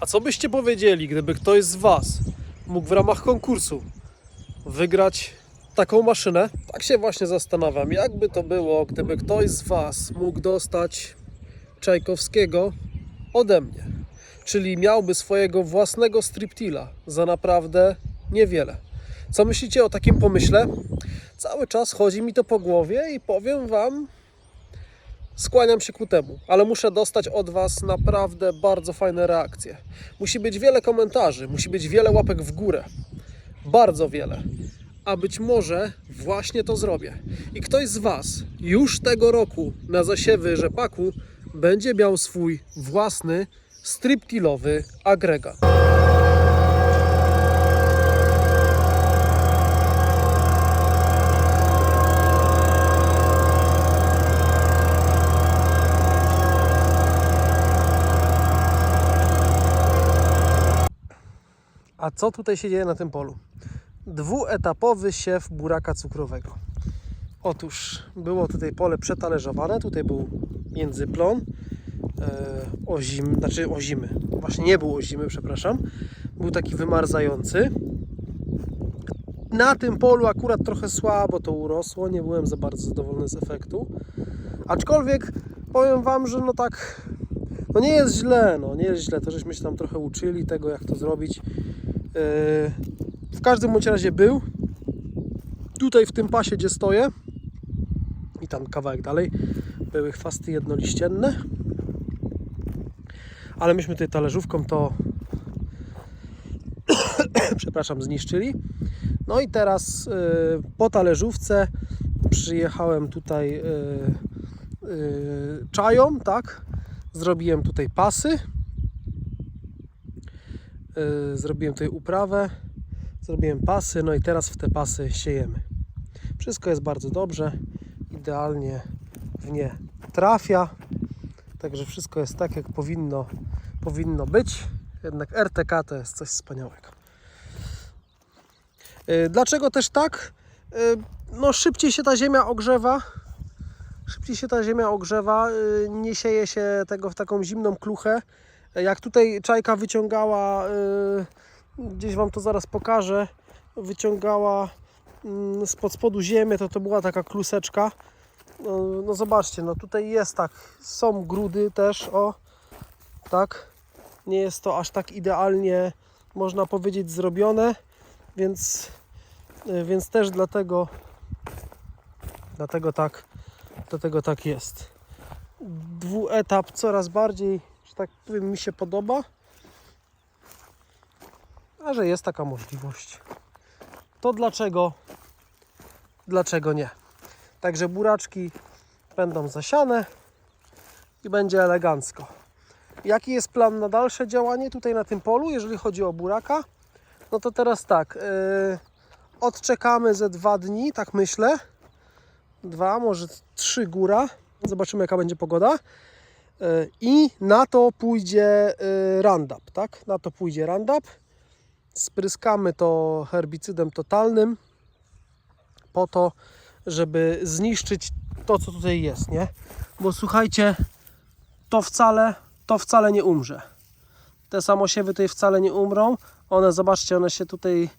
A co byście powiedzieli, gdyby ktoś z Was mógł w ramach konkursu wygrać taką maszynę? Tak się właśnie zastanawiam, jakby to było, gdyby ktoś z Was mógł dostać Czajkowskiego ode mnie. Czyli miałby swojego własnego striptila za naprawdę niewiele. Co myślicie o takim pomyśle? Cały czas chodzi mi to po głowie i powiem Wam, skłaniam się ku temu, ale muszę dostać od Was naprawdę bardzo fajne reakcje. Musi być wiele komentarzy, musi być wiele łapek w górę. Bardzo wiele. A być może właśnie to zrobię. I ktoś z Was już tego roku na zasiewy rzepaku będzie miał swój własny striptilowy agregat. A co tutaj się dzieje na tym polu? Dwuetapowy siew buraka cukrowego. Otóż było tutaj pole przetalerzowane, tutaj był międzyplon e, ozim, znaczy ozimy, właśnie nie był ozimy, przepraszam, był taki wymarzający. Na tym polu akurat trochę słabo to urosło, nie byłem za bardzo zadowolony z efektu. Aczkolwiek powiem Wam, że no tak, no nie jest źle, no nie jest źle, to żeśmy się tam trochę uczyli tego, jak to zrobić. Yy, W każdym bądź razie był. Tutaj w tym pasie, gdzie stoję i tam kawałek dalej były chwasty jednoliścienne. Ale myśmy tutaj talerzówką to przepraszam, zniszczyli. No i teraz yy, po talerzówce przyjechałem tutaj yy, czają, tak? Zrobiłem tutaj pasy. Yy, zrobiłem tutaj uprawę, zrobiłem pasy, no i teraz w te pasy siejemy. Wszystko jest bardzo dobrze, idealnie w nie trafia, także wszystko jest tak, jak powinno, powinno być. Jednak RTK to jest coś wspaniałego. Yy, Dlaczego też tak? Yy, No szybciej się ta ziemia ogrzewa, szybciej się ta ziemia ogrzewa, nie sieje się tego w taką zimną kluchę. Jak tutaj czajka wyciągała, yy, gdzieś Wam to zaraz pokażę, wyciągała mm, spod spodu ziemię, to to była taka kluseczka. No, no zobaczcie, no tutaj jest tak, są grudy też, o, tak. Nie jest to aż tak idealnie, można powiedzieć, zrobione, więc, yy, więc też dlatego, dlatego tak, dlatego tak jest. Dwuetap coraz bardziej tak powiem, mi się podoba. A że jest taka możliwość, to dlaczego, dlaczego nie? Także buraczki będą zasiane i będzie elegancko. Jaki jest plan na dalsze działanie tutaj na tym polu, jeżeli chodzi o buraka? No to teraz tak, yy, odczekamy ze dwa dni, tak myślę. Dwa, może trzy góra. Zobaczymy jaka będzie pogoda. I na to pójdzie y, Roundup, tak? Na to pójdzie Roundup. Spryskamy to herbicydem totalnym po to, żeby zniszczyć to, co tutaj jest, nie? Bo słuchajcie, to wcale, to wcale nie umrze. Te samosiewy tutaj wcale nie umrą. One, zobaczcie, one się tutaj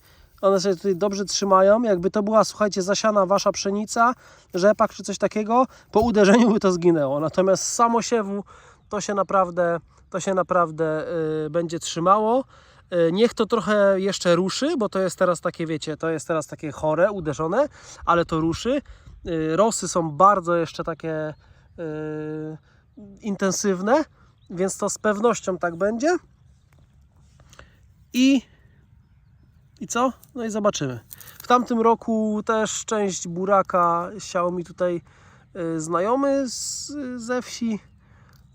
one się tutaj dobrze trzymają. Jakby to była, słuchajcie, zasiana wasza pszenica, rzepak czy coś takiego, po uderzeniu by to zginęło. Natomiast z samosiewu to się naprawdę, to się naprawdę yy, będzie trzymało. Yy, niech to trochę jeszcze ruszy, bo to jest teraz takie, wiecie, to jest teraz takie chore, uderzone, ale to ruszy. Yy, rosy są bardzo jeszcze takie yy, intensywne, więc to z pewnością tak będzie. I i co? No i zobaczymy. W tamtym roku też część buraka siał mi tutaj y, znajomy z, ze wsi.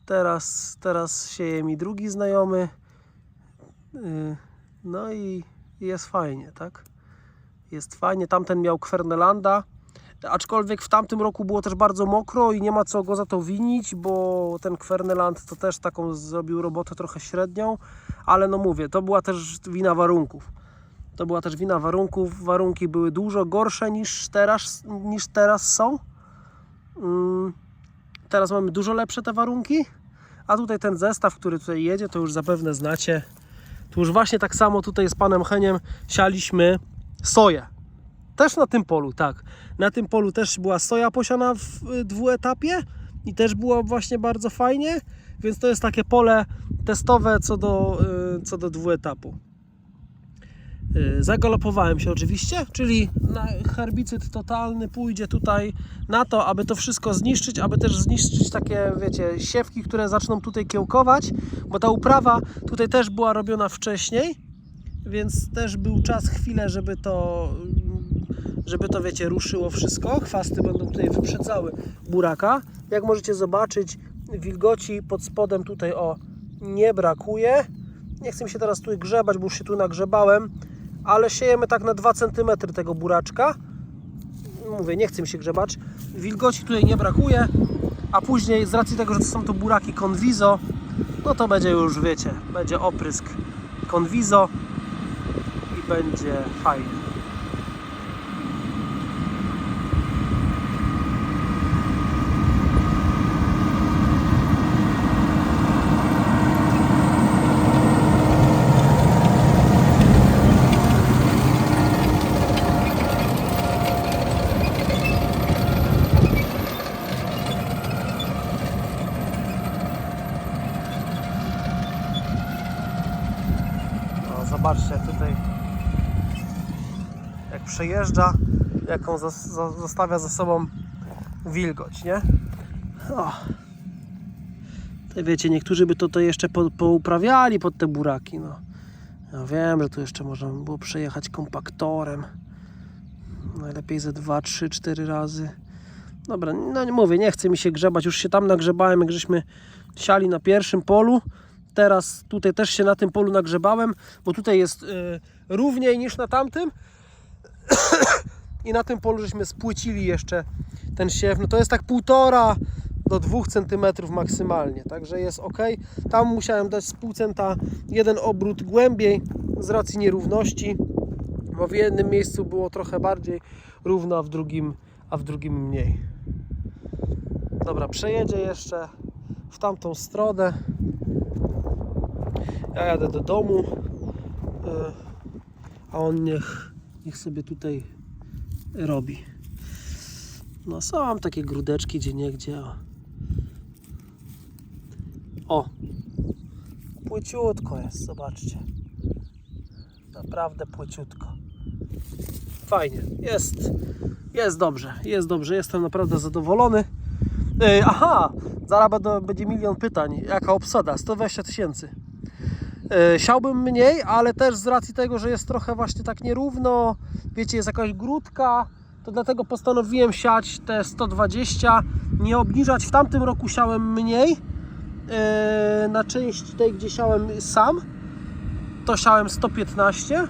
Teraz, teraz sieje mi drugi znajomy. Y, no i jest fajnie, tak? Jest fajnie. Tamten miał Kwernelanda. Aczkolwiek w tamtym roku było też bardzo mokro i nie ma co go za to winić, bo ten Kwerneland to też taką zrobił robotę trochę średnią, ale no mówię, to była też wina warunków. To była też wina warunków. Warunki były dużo gorsze niż teraz, niż teraz są. Mm, Teraz mamy dużo lepsze te warunki, A tutaj ten zestaw, który tutaj jedzie, to już zapewne znacie. Tu już właśnie tak samo tutaj z panem Heniem sialiśmy soję. Też na tym polu, tak. Na tym polu też była soja posiana w y, dwuetapie i też było właśnie bardzo fajnie, więc to jest takie pole testowe co do, y, co do dwuetapu. Y, Zagalopowałem się oczywiście, czyli herbicyd totalny pójdzie tutaj na to, aby to wszystko zniszczyć, aby też zniszczyć takie, wiecie, siewki, które zaczną tutaj kiełkować, bo ta uprawa tutaj też była robiona wcześniej, więc też był czas, chwilę, żeby to, żeby to, wiecie, ruszyło wszystko. Chwasty będą tutaj wyprzedzały buraka. Jak możecie zobaczyć, wilgoci pod spodem tutaj, o, nie brakuje. Nie chcę mi się teraz tu grzebać, bo już się tu nagrzebałem, ale siejemy tak na 2 cm tego buraczka. Mówię, nie chcę mi się grzebać. Wilgoci tutaj nie brakuje, a później z racji tego, że to są to buraki Conviso, no to będzie już, wiecie, będzie oprysk Conviso i będzie fajnie. No, zobaczcie jak tutaj jak przejeżdża, jaką zostawia za sobą wilgoć, nie? O. Tutaj wiecie, niektórzy by to, to jeszcze po, pouprawiali pod te buraki, no. Ja wiem, że tu jeszcze można by było przejechać kompaktorem. Najlepiej ze 2, 3, 4 razy. Dobra, no nie mówię, nie chcę mi się grzebać. Już się tam nagrzebałem, jak żeśmy siali na pierwszym polu. Teraz tutaj też się na tym polu nagrzebałem, bo tutaj jest y, równiej niż na tamtym. I na tym polu żeśmy spłycili jeszcze ten siew. No to jest tak półtora do 2 cm maksymalnie, także jest ok. Tam musiałem dać z pół centa jeden obrót głębiej z racji nierówności, bo w jednym miejscu było trochę bardziej równo, a w drugim, a w drugim mniej. Dobra, przejedzie jeszcze w tamtą stronę. Ja jadę do domu, y, a on niech, niech sobie tutaj robi. No są takie grudeczki gdzie niegdzie. O. Płyciutko jest, zobaczcie. Naprawdę płyciutko. Fajnie, jest, jest dobrze, jest dobrze, jestem naprawdę zadowolony. Ej, aha, zaraz będzie milion pytań. Jaka obsada? 120 tysięcy. E, Siałbym mniej, ale też z racji tego, że jest trochę właśnie tak nierówno, wiecie, jest jakaś grudka, to dlatego postanowiłem siać te 120, nie obniżać. W tamtym roku siałem mniej, e, na części tej, gdzie siałem sam, to siałem 115.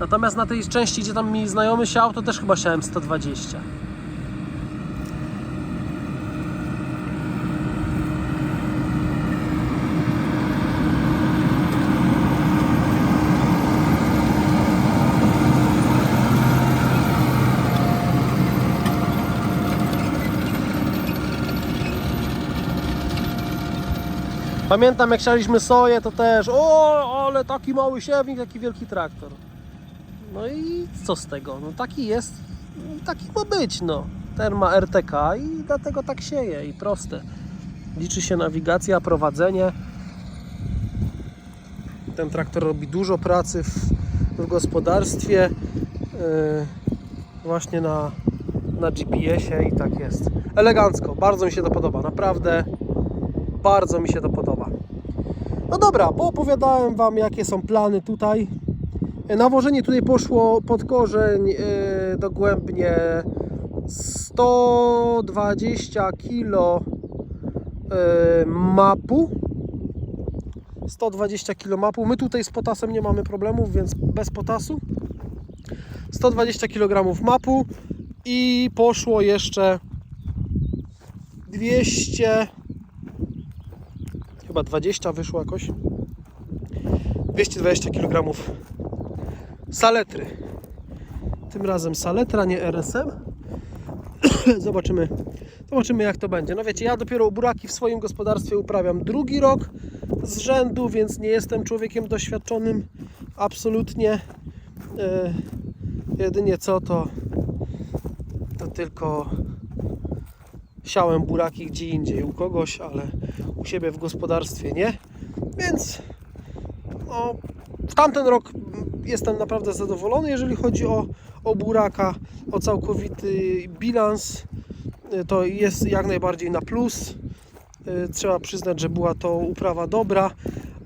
Natomiast na tej części, gdzie tam mi znajomy siał, to też chyba siałem 120. Pamiętam jak sialiśmy soję, to też o, ale taki mały siewnik, taki wielki traktor. No i co z tego? No taki jest, taki ma być, no. Ten ma RTK i dlatego tak sieje i proste. Liczy się nawigacja, prowadzenie. Ten traktor robi dużo pracy w, w gospodarstwie. Yy, właśnie na, na GPS-ie i tak jest. Elegancko, bardzo mi się to podoba, naprawdę bardzo mi się to podoba. No dobra, poopowiadałem Wam jakie są plany tutaj. E, Nawożenie tutaj poszło pod korzeń e, dogłębnie 120 kg e, mapu. 120 kg mapu. My tutaj z potasem nie mamy problemów, więc bez potasu. 120 kg mapu i poszło jeszcze 200 chyba 20 wyszło jakoś 220 kg saletry tym razem saletra, nie RSM zobaczymy Zobaczymy jak to będzie. No wiecie, ja dopiero buraki w swoim gospodarstwie uprawiam drugi rok z rzędu, więc nie jestem człowiekiem doświadczonym absolutnie. E, jedynie co to to tylko siałem buraki gdzie indziej u kogoś, ale u siebie w gospodarstwie nie. Więc no, w tamten rok jestem naprawdę zadowolony, jeżeli chodzi o, o buraka, o całkowity bilans. Y, To jest jak najbardziej na plus. Y, Trzeba przyznać, że była to uprawa dobra,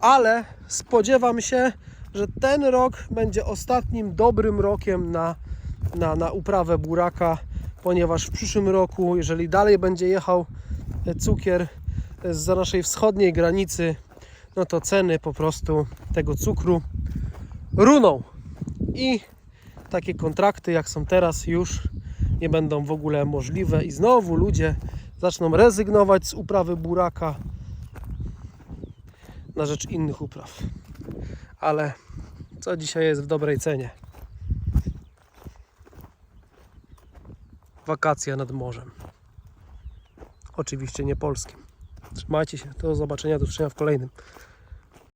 ale spodziewam się, że ten rok będzie ostatnim dobrym rokiem na, na, na uprawę buraka, ponieważ w przyszłym roku, jeżeli dalej będzie jechał e, cukier z naszej wschodniej granicy, no to ceny po prostu tego cukru runą. I takie kontrakty, jak są teraz, już nie będą w ogóle możliwe, i znowu ludzie zaczną rezygnować z uprawy buraka na rzecz innych upraw. Ale co dzisiaj jest w dobrej cenie? Wakacja nad morzem. Oczywiście nie polskim. Trzymajcie się. Do zobaczenia, do usłyszenia w kolejnym.